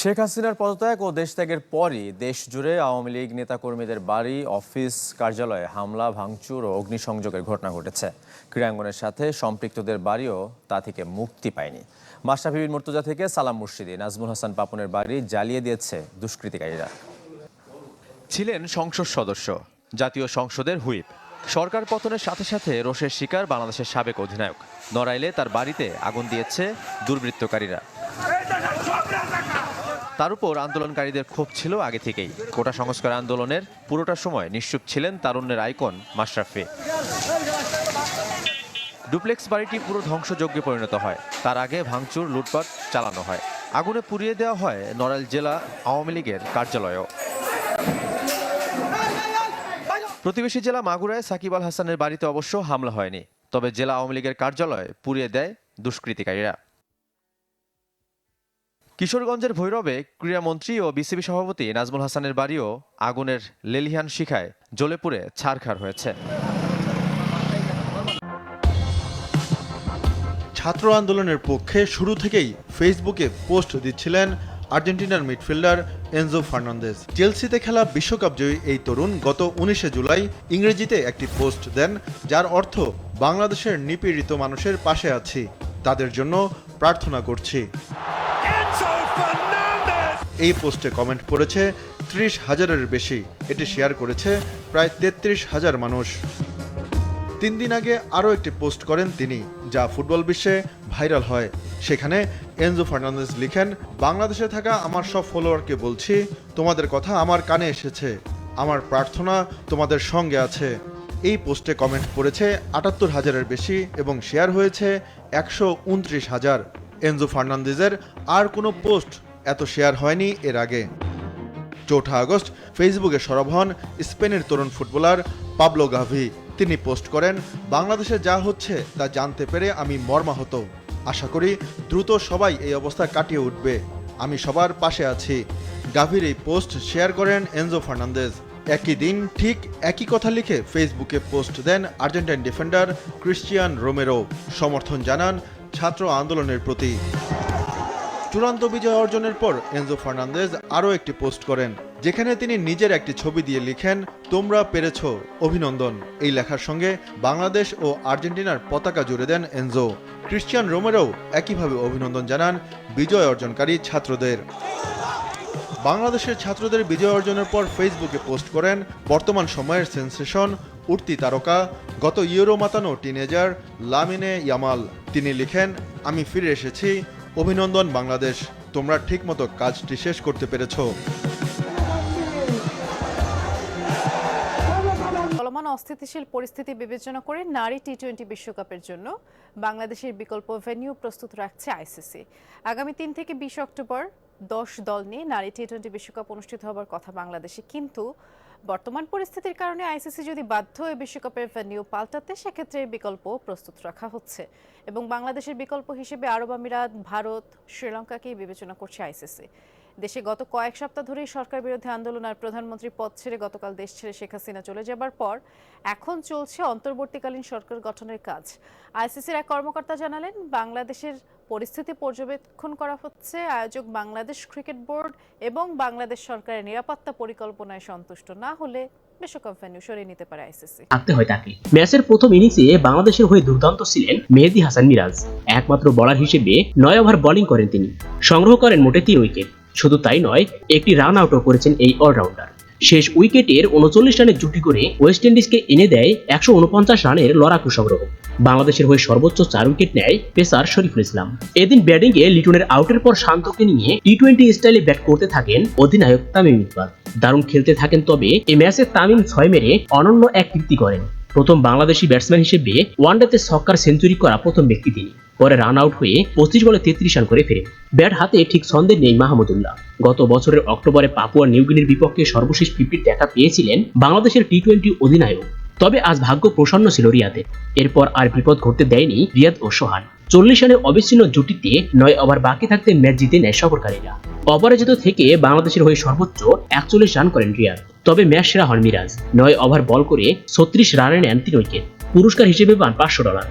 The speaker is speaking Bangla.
শেখ হাসিনার পদত্যাগ ও দেশত্যাগের পরই দেশ জুড়ে আওয়ামী লীগ নেতাকর্মীদের বাড়ি, অফিস, কার্যালয়ে হামলা, ভাঙচুর ও অগ্নিসংযোগের ঘটনা ঘটেছে। ক্রীড়াঙ্গনের সাথে সম্পৃক্তদের বাড়িও তা থেকে মুক্তি পায়নি। মাশরাফি বিন মুর্তজা থেকে সালাম মুর্শিদি। নাজমুল হাসান পাপনের বাড়ি জ্বালিয়ে দিয়েছে দুষ্কৃতিকারীরা। ছিলেন সংসদ সদস্য, জাতীয় সংসদের হুইপ। সরকার পতনের সাথে সাথে রোষের শিকার বাংলাদেশের সাবেক অধিনায়ক। নড়াইলে তার বাড়িতে আগুন দিয়েছে দুর্বৃত্তকারীরা। তার উপর আন্দোলনকারীদের ক্ষোভ ছিল আগে থেকেই। কোটা সংস্কার আন্দোলনের পুরোটা সময় নিশ্চুপ ছিলেন তারুণ্যের আইকন মাশরাফি। ডুপ্লেক্স বাড়িটি পুরো ধ্বংসযজ্ঞে পরিণত হয়। তার আগে ভাঙচুর, লুটপাট চালানো হয়। আগুনে পুড়িয়ে দেওয়া হয় নড়াইল জেলা আওয়ামী লীগের কার্যালয়ও। প্রতিবেশী জেলা মাগুরায় সাকিব আল হাসানের বাড়িতে অবশ্য হামলা হয়নি। তবে জেলা আওয়ামী লীগের কার্যালয় পুড়িয়ে দেয় দুষ্কৃতিকারীরা। কিশোরগঞ্জের ভৈরবে ক্রীড়ামন্ত্রী ও বিসিবি সভাপতি নাজমুল হাসানের বাড়িও আগুনের লেলিহান শিখায় জ্বলে পুড়ে ছারখার হয়েছে। ছাত্র আন্দোলনের পক্ষে শুরু থেকেই ফেসবুকে পোস্ট দিচ্ছিলেন আর্জেন্টিনার মিডফিল্ডার এনজো ফার্নান্দেজ। চেলসিতে খেলা বিশ্বকাপ জয়ী এই তরুণ গত উনিশে জুলাই ইংরেজিতে একটি পোস্ট দেন, যার অর্থ, বাংলাদেশের নিপীড়িত মানুষের পাশে আছি, তাদের জন্য প্রার্থনা করছি। এই পোস্টে কমেন্ট করেছে, ত্রিশ হাজারের বেশি। এটি শেয়ার করেছে প্রায় তেত্রিশ হাজার মানুষ। তিন দিন আগে আরও একটি পোস্ট করেন তিনি, যা ফুটবল বিশ্বে ভাইরাল হয়। সেখানে এনজো ফার্নান্দেজ লিখেন, বাংলাদেশে থাকা আমার সব ফলোয়ারকে বলছি, তোমাদের কথা আমার কানে এসেছে। আমার প্রার্থনা তোমাদের সঙ্গে আছে। এই পোস্টে কমেন্ট করেছে, আটাত্তর হাজারের বেশি এবং শেয়ার হয়েছে একশো উনত্রিশ হাজার। এনজো ফার্নান্দেজের আর কোনো পোস্ট এত শেয়ার হয়নি এর আগে। চৌঠা আগস্ট, ফেসবুকে সরব হন স্পেনের তরুণ ফুটবলার পাবলো গাভি। তিনি পোস্ট করেন, বাংলাদেশে যা হচ্ছে তা জানতে পেরে আমি মর্মাহত। আশা করি দ্রুত সবাই এই অবস্থা কাটিয়ে উঠবে। আমি সবার পাশে আছি। গাভির এই পোস্ট শেয়ার করেন এনজো ফার্নান্দেজ। একই দিন ঠিক একই কথা লিখে ফেসবুকে পোস্ট দেন আর্জেন্টাইন ডিফেন্ডার ক্রিশ্চিয়ান রোমেরো। সমর্থন জানান ছাত্র আন্দোলনের প্রতি। চূড়ান্ত বিজয় অর্জনের পর এনজো ফার্নান্দেজ আরও একটি পোস্ট করেন, যেখানে তিনি নিজের একটি ছবি দিয়ে লিখেন, তোমরা পেরেছ অভিনন্দন। এই লেখার সঙ্গে বাংলাদেশ ও আর্জেন্টিনার পতাকা জুড়ে দেন এনজো। ক্রিশ্চিয়ান রোমেরও একইভাবে অভিনন্দন জানান বিজয় অর্জনকারী ছাত্রদের। বাংলাদেশের ছাত্রদের বিজয় অর্জনের পর ফেসবুকে পোস্ট করেন, বর্তমান সময়ের সেন্সেশন, উঠতি তারকা, গত ইউরো মাতানো টিনেজার লামিনে ইয়ামাল। তিনি লিখেন, আমি ফিরে এসেছি অভিনন্দন, বাংলাদেশ। তোমরা ঠিকমতো কাজটি শেষ করতে পেরেছ। চলমান অস্থিতিশীল পরিস্থিতি বিবেচনা করে নারী টি টোয়েন্টি বিশ্বকাপের জন্য বাংলাদেশের বিকল্প ভেন্যু প্রস্তুত রাখছে আইসিসি। আগামী তিন থেকে বিশ অক্টোবর দশ দল নিয়ে নারী টি টোয়েন্টি বিশ্বকাপ অনুষ্ঠিত হবার কথা বাংলাদেশে। কিন্তু বর্তমান পরিস্থিতির কারণে আইসিসি যদি বাধ্য হয়ে বিশ্বকাপের ভেন্যু পাল্টাতে, সেক্ষেত্রে বিকল্প প্রস্তুত রাখা হচ্ছে। এবং বাংলাদেশের বিকল্প হিসেবে আরব আমিরাত, ভারত, শ্রীলঙ্কাকেই বিবেচনা করছে আইসিসি। দেশে গত কয়েক সপ্তাহ ধরেই সরকার বিরোধী আন্দোলন আর প্রধানমন্ত্রী পদ ছেড়ে গতকাল দেশ ছেড়ে শেখ হাসিনা চলে যাবার পর এখন চলছে অন্তর্বর্তীকালীন সরকার গঠনের কাজ। আইসিসির এক কর্মকর্তা জানালেন, বাংলাদেশের পরিস্থিতি পর্যবেক্ষণ করা হচ্ছে, আয়োজক বাংলাদেশ ক্রিকেট বোর্ড এবং বাংলাদেশ সরকারের নিরাপত্তা পরিকল্পনায় সন্তুষ্ট। না হলে মেহেদি হাসান মিরাজ। একমাত্র বলার হিসেবে নয় ওভার বোলিং করেন তিনি। সংগ্রহ করেন মোটে তিন উইকেট। শুধু তাই নয়, একটি রান আউটও করেছেন এই অলরাউন্ডার শেষ উইকেটের উনচল্লিশ রানের জুটি করে ওয়েস্ট ইন্ডিজকে এনে দেয় একশো উনপঞ্চাশ রানের লড়াকু সংগ্রহ। বাংলাদেশের হয়ে সর্বোচ্চ চার উইকেট নেয় পেসার শরীফুল ইসলাম। এদিন ব্যাটিংয়ে লিটনের আউটের পর শান্তকে নিয়ে টি টোয়েন্টি স্টাইলে ব্যাট করতে থাকেন অধিনায়ক তামিম ইকবাল। দারুণ খেলতে থাকেন তবে এ ম্যাচে তামিম ছয় মেরে অনন্য এক কীর্তি করেন। প্রথম বাংলাদেশি ব্যাটসম্যান হিসেবে ওয়ানডেতে ছক্কার সেঞ্চুরি করা প্রথম ব্যক্তি তিনি। পরে রান আউট হয়ে পঁচিশ বলে তেত্রিশ রান করে ফেরেন ব্যাট হাতে ঠিক সন্দেহ নেই মাহমুদুল্লাহ গত বছরের অক্টোবরে পাপুয়া নিউগিনির বিপক্ষে সর্বশেষ ফিফটির দেখা পেয়েছিলেন বাংলাদেশের টি টোয়েন্টি অধিনায়ক। তবে আজ ভাগ্য প্রসন্ন ছিল রিয়াদের। এরপর আর বিপদ ঘটতে দেয়নি রিয়াদ ও সোহান। চল্লিশ রানের অবিচ্ছিন্ন জুটিতে নয় ওভার বাকি থাকতে ম্যাচ জিতে নেয় সফরকারীরা। অপরাজিত থেকে বাংলাদেশের হয়ে সর্বোচ্চ একচল্লিশ রান করেন রিয়াদ। তবে ম্যাচ সেরা হন মিরাজ। নয় ওভার বল করে ছত্রিশ রানে নেন তিন উইকেট। পুরস্কার হিসেবে পান পাঁচশো ডলার।